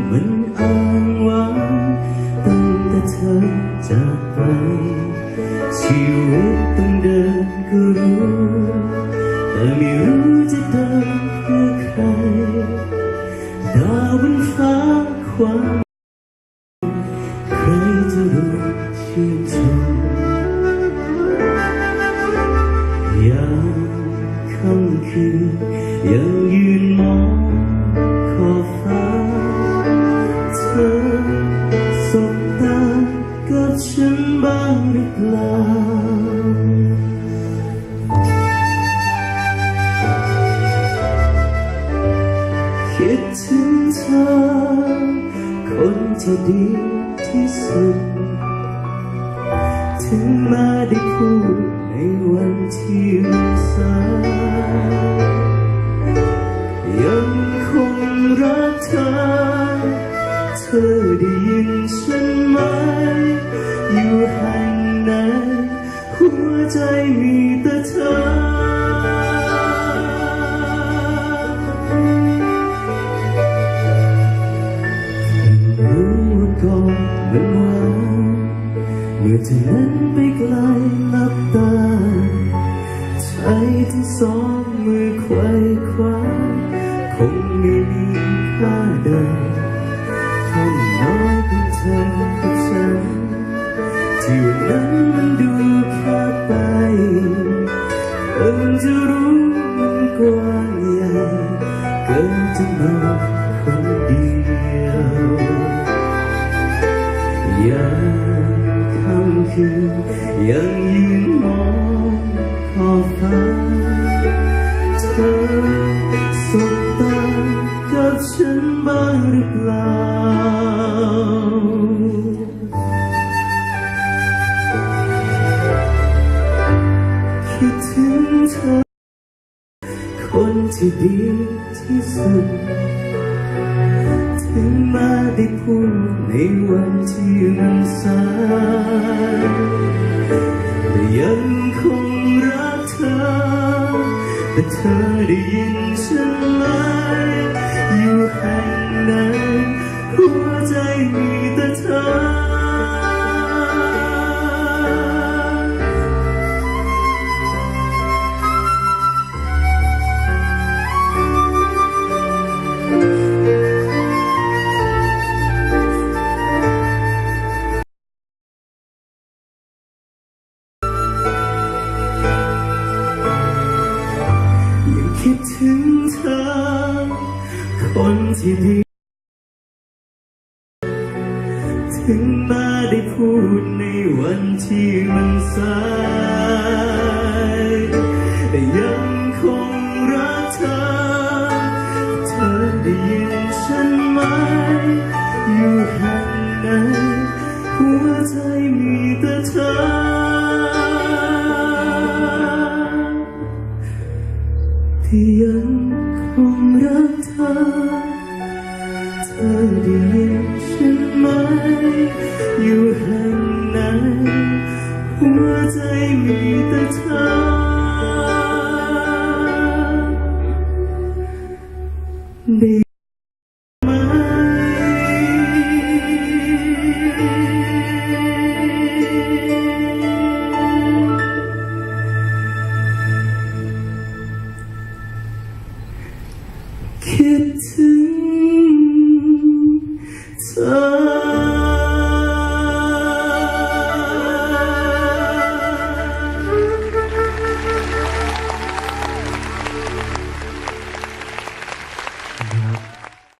ช้ามันอ้างว้างตั้งแต่เธ ที่ดีที่สุด ถึงมาได้พูดในวันที่มันสายยังคงรักเธอ เธอได้ยินฉันไหม อยู่แห่งไหนหัวใจมีแต่เธอ เมื่เธอนั้นไปไกลลับตาใช้ทั้งสองมือไขว้คว้าคงไม่มีค่าใดเท่าน้อยของเธอกับฉันที่วันนั้นมันดูแค่ไปเพิ่งจะรู้มันกว้างใหญ่เกินจะมองคนเดี คืนยังยืนมองขอบฟ้าเธอสบตากับฉันบ้างหรือเปล่าคิดถึงเธอ คนที่ดีที่สุด ถึงมาได้พูดในวันที่มันสายแต่ยังคงรักเธอ แต่เธอได้ยินฉันไหมอยู่แห่งไหนหัวใจมีแต่เธอ ถึงเธอ คนที่ดีถึงมาได้พูดในวันที่มันสายแต่ยังคงรักเธอ เธอได้ยินฉันไหม อยู่แห่งไหนหัวใจมีแต่เธอ ที่ยังคงรักเธอเธอ คิดถึงเธอ